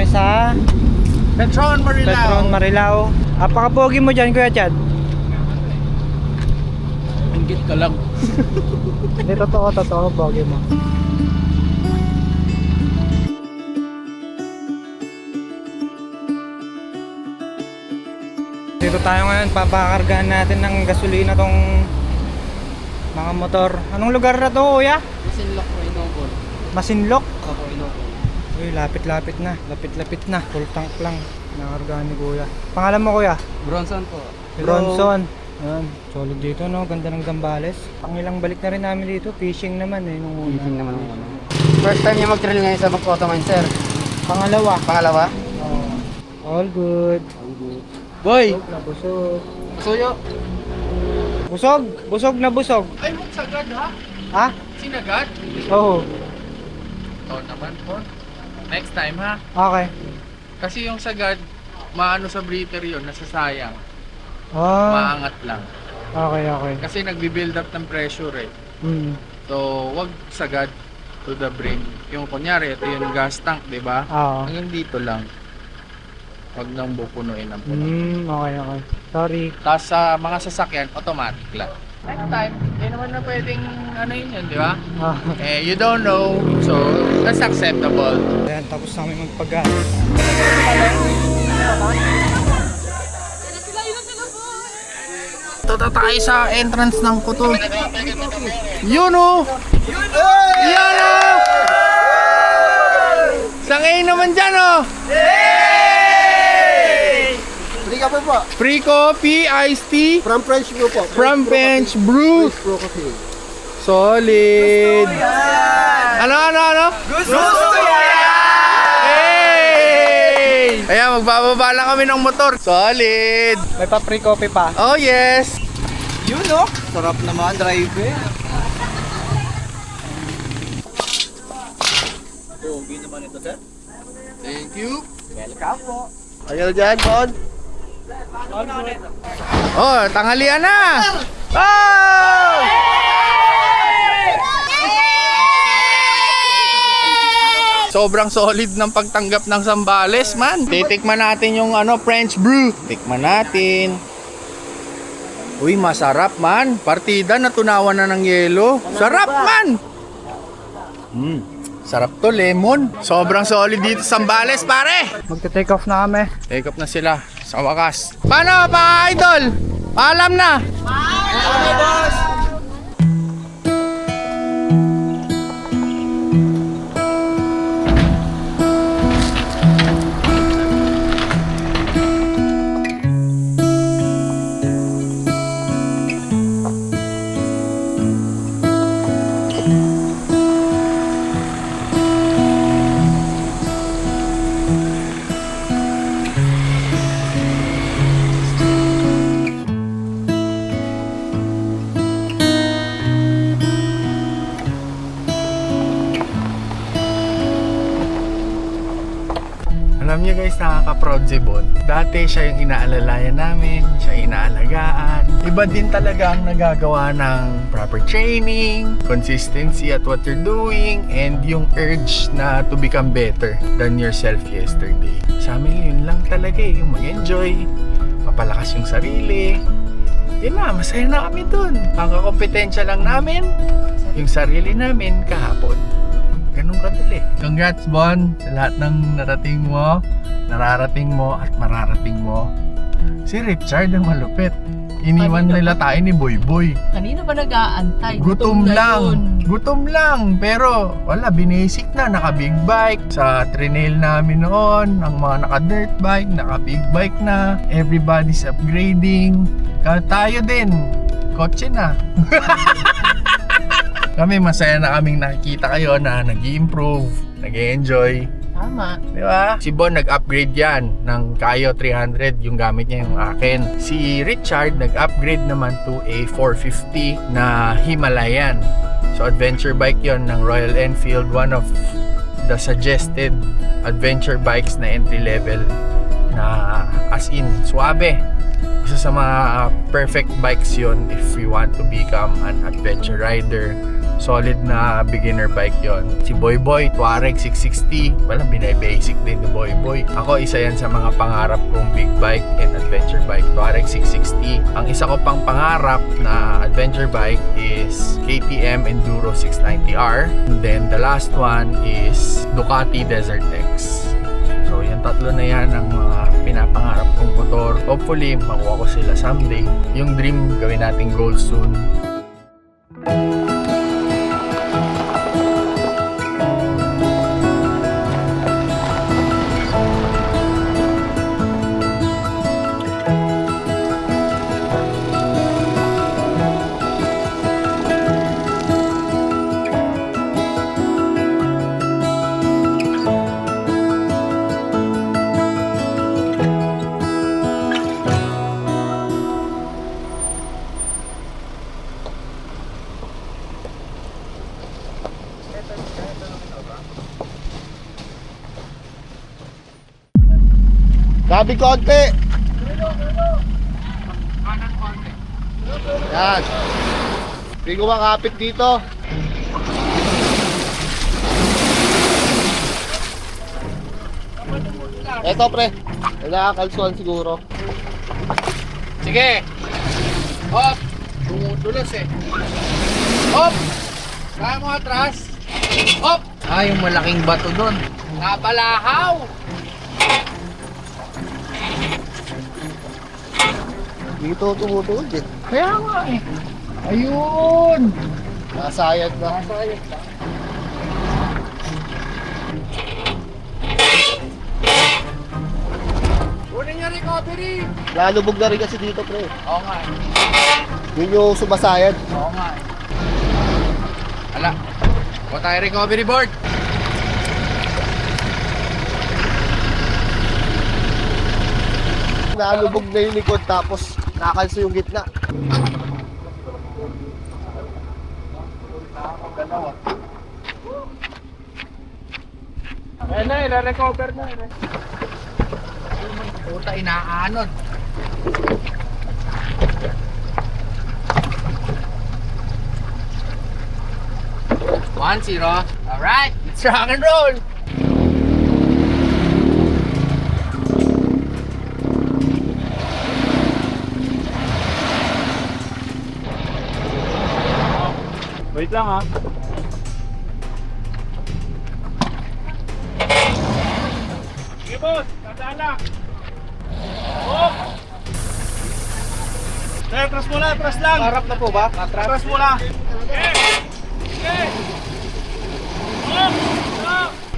kami sa Petron Marilao. Petron Marilao. Apaka-pogi mo dyan, Kuya Chad. Ingit ka lang. Hindi, totoo, totoo, pogi mo. Dito tayo ngayon, papakargahan natin ng gasolina tong mga motor. Anong lugar na to, kuya? Sinlock mo inobol. Masinlok? Uy, lapit-lapit na. Lapit-lapit na. Full tank lang. Nakargahan ni kuya. Pangalan mo, kuya? Bronson po. Bronson. Yan, solid dito no, ganda ng Gambales. Pangilang balik na rin namin dito, fishing naman eh nung una. Fishing naman ang ano. First time niya mag-trail ngayon sa Mag-Automine, sir. Pangalawa. Pangalawa? Oh, all good. Boy! Busog na busog. Suyo! Busog, busog na busog. Ay, magsagad ha? Ha? Sinagad? Oo. Ito naman po. Next time ha? Okay. Kasi yung sagad, maano sa breather yun, nasasayang. Ah, Maangat lang. okay, okay. Kasi nagbi-build up ng pressure eh. Hmm. So, wag sagad to the brim. Yung kunyari, ito yung gas tank, di ba? Ah. Hanggang dito lang. Wag nang bupunuin ang puno. Hmm, okay, okay. Sorry. Tapos sa mga sasakyan, automatic lang. Next time, hindi naman na pwedeng ano yun yun, di ba? Ah. Eh, you don't know, so that's acceptable. Ayan, tapos namin magpagas. Ito na tayo sa entrance ng kuto. Yun o! Yan o! Sangay naman dyan o! Free ka po po. Free coffee, iced tea, From French Brew po. from Bench Brew. Brew Coffee. Solid! Ano, ano, ano? Gusto yan! Hey! Ayan, magbababa lang kami ng motor. Solid! May pa free coffee pa. Oh, yes! Yun no? Sarap naman, drive eh. Thank you. Ayun dyan, Bon. Oh, tanghalian na! Oh! Sobrang solid ng pagtanggap ng Sambales, man. Titikman natin yung ano, French brew. Tikman natin. Uy, masarap, man. Partida, natunawan na ng yelo. Sarap, man! Mm, sarap to, lemon. Sobrang solid dito sa Sambales, pare. Magte-take off na kami. Take off na sila sa wakas. Paano, pa idol? Paalam na. Alam niyo guys, nakaka-proud si Bon. Dati siya yung inaalalayan namin, siya inaalagaan. Iba din talaga ang nagagawa ng proper training, consistency at what you're doing, and yung urge na to become better than yourself yesterday. Sa amin yun lang talaga eh, yung mag-enjoy, mapalakas yung sarili. Yun na, masaya na kami dun. Ang kakompetensya lang namin, yung sarili namin kahapon. Ganun kadali. Congrats, Bon, sa lahat ng narating mo, nararating mo, at mararating mo. Si Richard ang malupit. Iniwan Kanina nila tayo ni Boy Boy. Kanina ba nag-aantay? Gutom na lang. yun. Gutom lang. Pero wala, binasic na. Naka-big bike. Sa trinail namin noon, ang mga naka-dirt bike, naka-big bike na. Everybody's upgrading. Kaya tayo din. Kotse na. Kami masaya na kaming nakikita kayo na nag improve nag enjoy Tama. Di ba? Si Bon nag-upgrade yan ng Kayo 300, yung gamit niya yung akin. Si Richard nag-upgrade naman to a 450 na Himalayan. So adventure bike yon ng Royal Enfield, one of the suggested adventure bikes na entry level na as in suabe. Isa sa mga perfect bikes yon if you want to become an adventure rider. Solid na beginner bike yon. Si Boy Boy, Tuareg 660. Wala, binay-basic din ni Boy Boy. Ako, isa yan sa mga pangarap kong big bike and adventure bike, Tuareg 660. Ang isa ko pang pangarap na adventure bike is KTM Enduro 690R. And then the last one is Ducati Desert X. So, yung tatlo na yan ang mga pinapangarap kong motor. Hopefully, makuha ko sila someday. Yung dream, gawin natin goal soon. Gabi konti. Yan. Hindi ko makapit dito. Eto pre. Nakakalsuan siguro. Sige! Hop! Tumutulos eh. Hop! Kaya mo atras. Hop! Ah, yung malaking bato doon. Nabalahaw! Dito tumutuod eh. Kaya nga eh. Ayun! Nasayad na. Kunin niya recovery! Lalubog na rin kasi dito pre. Oo nga eh. Yun yung sumasayad. Oo nga eh. Ala, kuha tayo recovery board. Nalubog na yung likod tapos nakalso yung gitna. Ayan na, ina-recover na. Puta, inaanod. One zero. Alright, let's rock and roll. Wait lang ah. Atras muna, atras lang. Harap na po ba? Atras. Atras muna.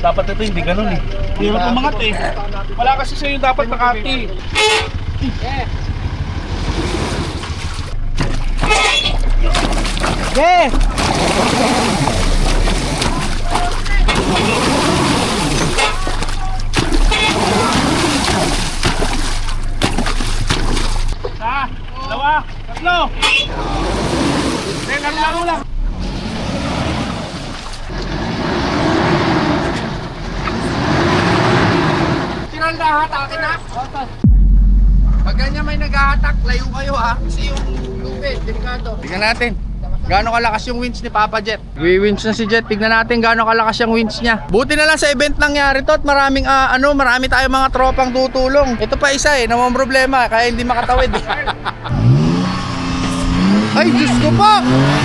Dapat ito hindi ganun eh. Hindi mo umangat eh. Wala kasi sa'yo yung dapat nakati. Isa, dalawa, hatakin na. Pag ganyan may naghahatak, layo kayo ha. Kasi yung lupit, delikado. Tignan natin. Gaano kalakas yung winch ni Papa Jet? Wi-winch na si Jet. Tignan natin gaano kalakas yung winch niya. Buti na lang sa event nangyari to at maraming ah, ano, marami tayong mga tropang tutulong. Ito pa isa eh, namang problema kaya hindi makatawid. Ay, Diyos ko po!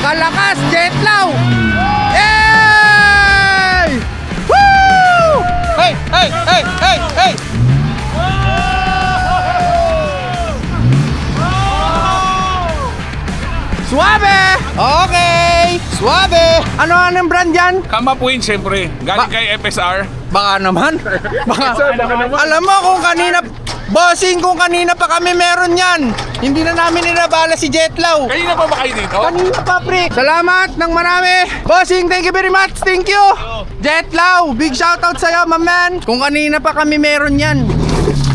Kalakas, Jetlaw! Yay! Woo! Hey, hey, hey, hey, hey! Suabe! Okay! Suabe! Ano anong brand yan? Up win, siyempre. Galing Ba- kay FSR. Baka naman. Baka, alam mo kung kanina, bossing kung kanina pa kami meron yan. Hindi na namin inabala si Jetlaw. Kanina pa ba kayo dito? Kanina pa, pre. Salamat ng marami. Bossing, thank you very much. Thank you. Jetlaw, big shoutout sa'yo, my man. Kung kanina pa kami meron yan.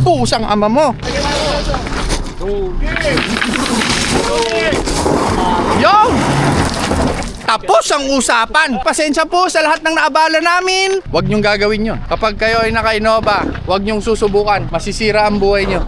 Pusang ama mo. Yo! Tapos ang usapan. Pasensya po sa lahat ng naabala namin. Huwag niyong gagawin yun. Kapag kayo ay naka-Innova, huwag niyong susubukan. Masisira ang buhay niyo.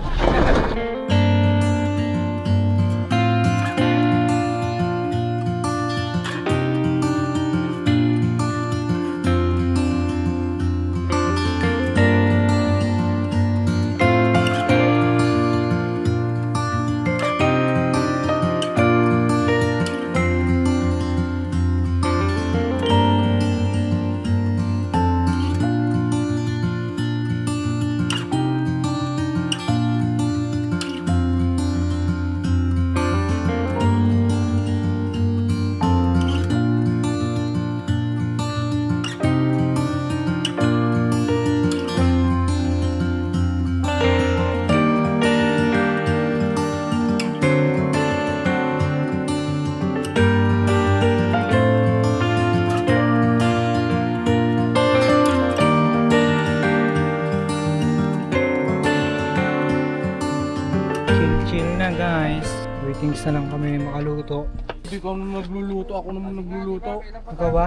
Hindi ka naman nagluluto, ako naman nagluluto. Ikaw ba?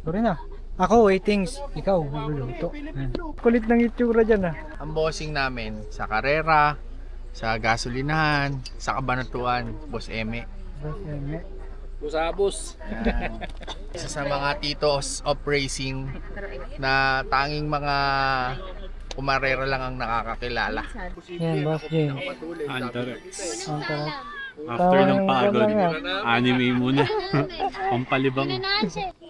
Sorry na. Ako, waitings. Ikaw, magluluto. Ayan. Kulit ng itsura dyan ah. Ang bossing namin sa karera, sa gasolinahan, sa kabanatuan, Boss Eme. Boss Eme. Busabos. Yan. Isa sa mga titos of racing na tanging mga kumarera lang ang nakakakilala. Yan, Boss James. Antarex. Ang tarap. After ng pagod, anime muna. Pampalibang.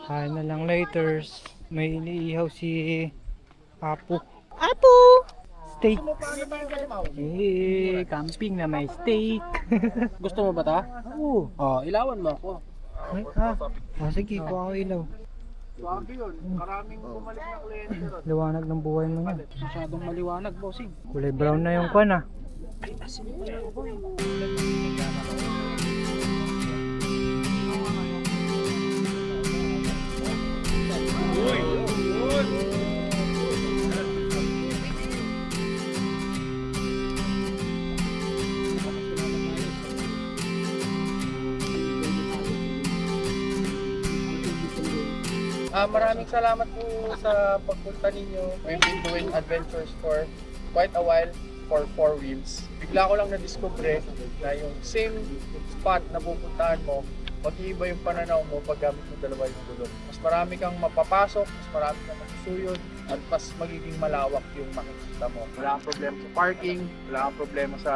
Kain na lang laters. May iniihaw si Apo. Apo! Steak. Eh, camping na may steak. Gusto mo ba ta? Oo. Oh, ilawan mo ako. Ay, ah. Ah, sige, kuha ko ilaw. Swabe yun. Maraming bumalik na kliyente. Liwanag ng buhay mo na. Masyadong maliwanag, bossing. Kulay brown na yung kwan ah. Ah, maraming salamat po sa pagpunta ninyo. We've been doing adventures for quite a while for four wheels. Bigla ko lang na-discover na yung same spot na pupuntahan mo, mag-iiba yung pananaw mo pag gamit mo dalawa yung gulong. Mas marami kang mapapasok, mas marami kang masusuyod, at mas magiging malawak yung makikita mo. Wala kang problema sa parking, wala kang problema sa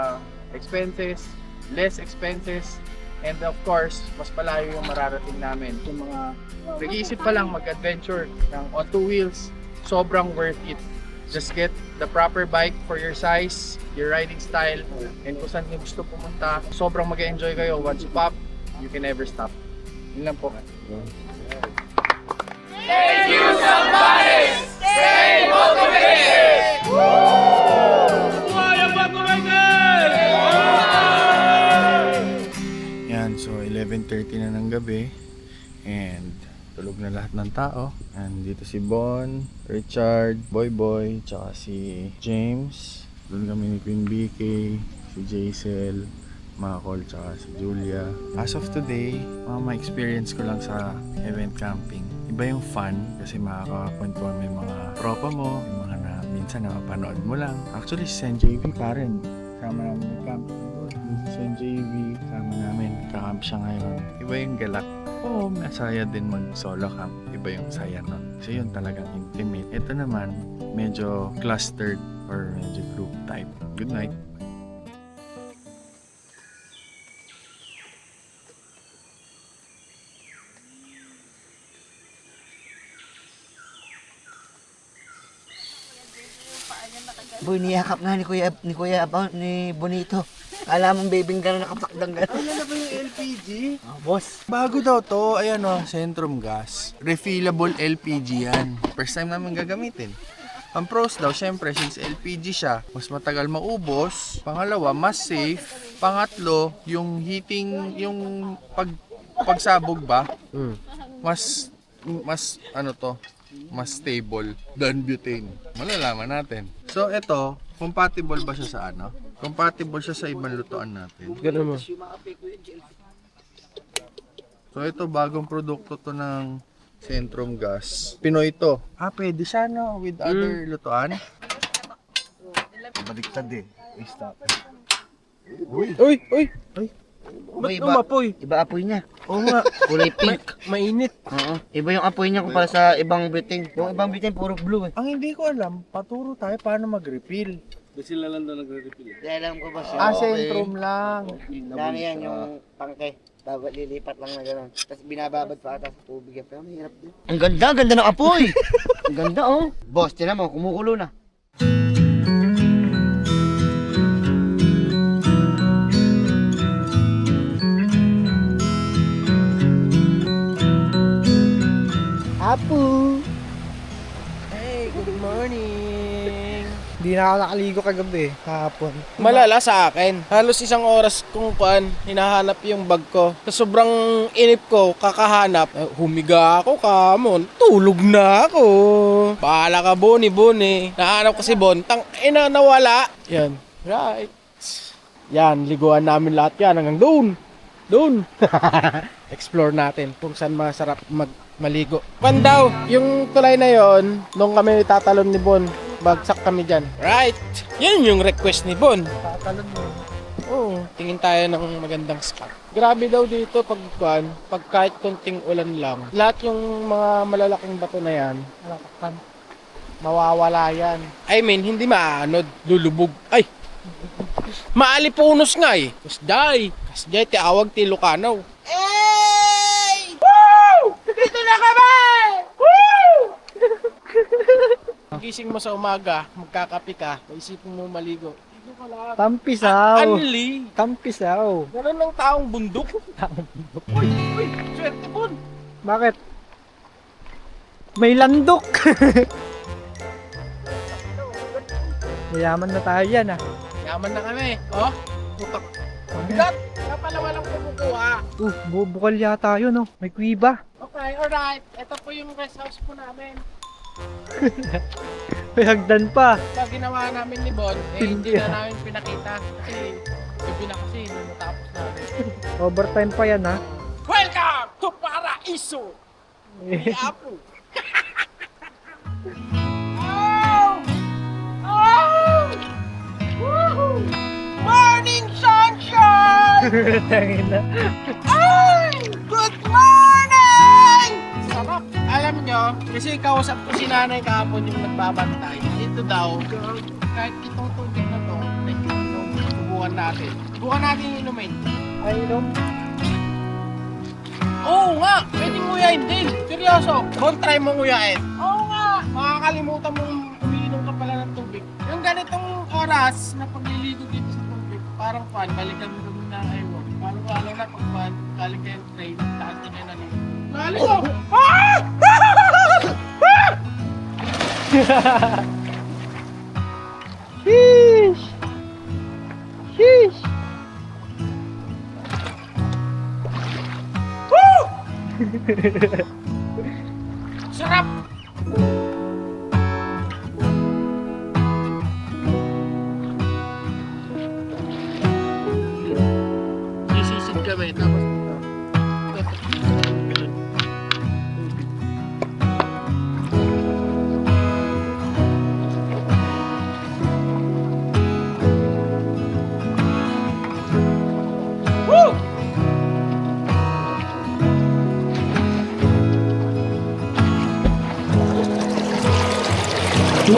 expenses, less expenses, and of course, mas malayo yung mararating namin. Yung mga nag-iisip pa lang mag-adventure ng on two wheels, sobrang worth it. Just get the proper bike for your size, your riding style, and kung saan nyo gusto pumunta, sobrang mag-enjoy kayo. Once you pop, you can never stop. Yun lang po. Yan, so 11.30 na ng gabi and tulog na lahat ng tao. And dito si Bon, Richard, Boy Boy, tsaka si James. Doon kami ni Queen BK, si Jaisel, Makol, tsaka si Julia. As of today, mga ma-experience ko lang sa event camping. Iba yung fun kasi makakakwentuhan mo yung mga tropa mo, yung mga na minsan napapanood mo lang. Actually, si Sen JV pa rin. Kasama namin yung doon. Si Sen JV, kasama namin. Kakamp siya ngayon. Iba yung galak. Oo, masaya din mag-solo camp. Iba yung saya nun. Kasi yun talagang intimate. Ito naman, medyo clustered or medyo group type. Good night. Boy, niyakap nga ni Kuya, ni Kuya, ni Bonito. Kala mong babing gano'n nakapakdang gano'n. Ano na ba yung LPG? Oh, boss. Bago daw to, ayan o, Centrum Gas. Refillable LPG yan. First time namin gagamitin. Ang pros daw, syempre, since LPG siya, mas matagal maubos. Pangalawa, mas safe. Pangatlo, yung heating, yung pag, pagsabog ba, mas, mas, ano to, mas stable than butane. Malalaman natin. So, ito, compatible ba siya sa ano? Compatible siya sa ibang lutuan natin. Ganun mo. So ito bagong produkto to ng Centrum Gas. Pinoy to. Ah, pwede siya no with other lutuan. Baliktad eh. Stop. Uy, uy! Boy, Ba't iba, umapoy? iba apoy niya. Oo nga. Kulay pink. Mainit. Oo. Iba yung apoy niya kumpara sa ibang butane. Yung ibang butane puro blue eh. Ang hindi ko alam, paturo tayo paano mag-refill. Sila lang daw nagre-refill. Di alam ko ba siya. Ah, Centrum lang. Lalo yan yung tangke. Dapat lilipat lang na gano'n. Tapos binababad pa ata sa tubig. eh. Pero mahirap din. Ang ganda, ang ganda ng apoy! ang ganda oh. Boss, tinan mo, kumukulo na. Apo! Hey, good morning! Hindi na ako nakaligo kagabi, kahapon. Malala sa akin. Halos isang oras kung pan, hinahanap yung bag ko. Sa sobrang inip ko, kakahanap. Eh, humiga ako, kamon. Tulog na ako. Bahala ka, Boni, Boni. Nahanap ko si Bon. Tang nawala. Yan. Right. Yan, liguan namin lahat yan hanggang doon. Doon. Explore natin kung saan masarap mag maligo. Pan daw, yung tulay na yon, nung kami tatalon ni Bon, bagsak kami dyan. Right! Yan yung request ni Bon. Tatalon mo. Oo, tingin tayo ng magandang spot. Grabe daw dito pag kuan, pag kahit konting ulan lang. Lahat yung mga malalaking bato na yan, Nakakan. mawawala yan. I mean, hindi maanod, lulubog. Ay! Maalipunos nga eh. Kasday! Kasday, ti awag ti Lucanaw. Hey! Woo! Dito na kami! Woo! Gising mo sa umaga, magkakapi ka, maisipin mo maligo. Dito ka lang. Tampisaw. Anli! Tampisaw. Ganun ng taong bundok. Uy, uy, swerte Bon. Bakit? May landok. Mayaman na tayo yan ah. Yaman na kami. Oh, putak. Bigat! Kaya pala walang kumukuha. Uh, bubukal yata yun oh. May kuiba. Okay, alright. Ito po yung rest house po namin. May hagdan pa. Pag ginawa namin ni Bon, eh, hindi na namin pinakita. Kasi, gabi na kasi, nung natapos namin. Overtime pa yan ah. Welcome to Paraiso! Ni Apo. oh! Oh! Woohoo! Morning sunshine! Tangin na. Ay! Good. Alam nyo, kasi kausap ko si nanay kahapon yung nagbabantay. Ito daw, kahit itong tubig na to, like itong subukan natin. Subukan natin inumin. Ay, no. Oo nga! Pwedeng nguyain din. Seryoso. Don't try mo nguyain. Oo nga! Makakalimutan mong umiinom ka pala ng tubig. Yung ganitong oras na pagliligo dito sa tubig, parang fun. Balikan mo na ewan. Parang lalo na pag fun, galing kayo train, taas na kayo na lang. Naligo! Ah! Sheesh! Sheesh! Sarap! Sisisid kami, tapos Woo!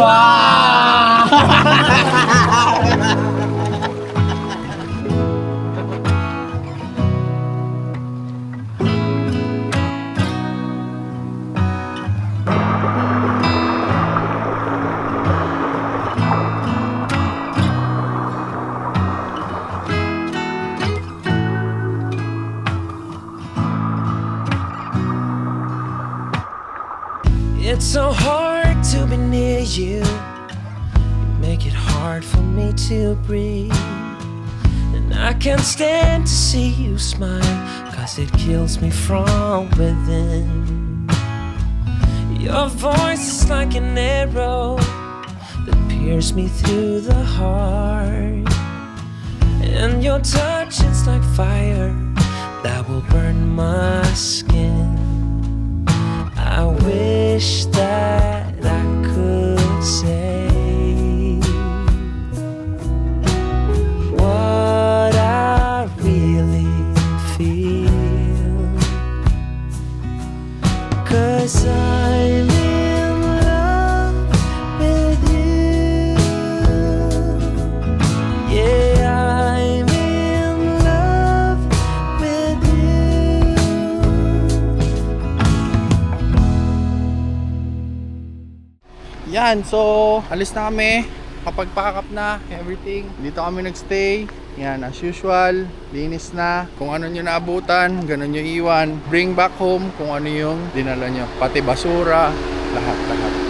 Wow. Can't stand to see you smile, cause it kills me from within. Your voice is like an arrow that pierces me through the heart. And your touch is like fire Yan, so alis na kami. Kapag pack up na, everything. Dito kami nagstay. Yan, as usual, linis na. Kung ano nyo naabutan, ganun nyo iwan. Bring back home kung ano yung dinala nyo. Pati basura, lahat-lahat.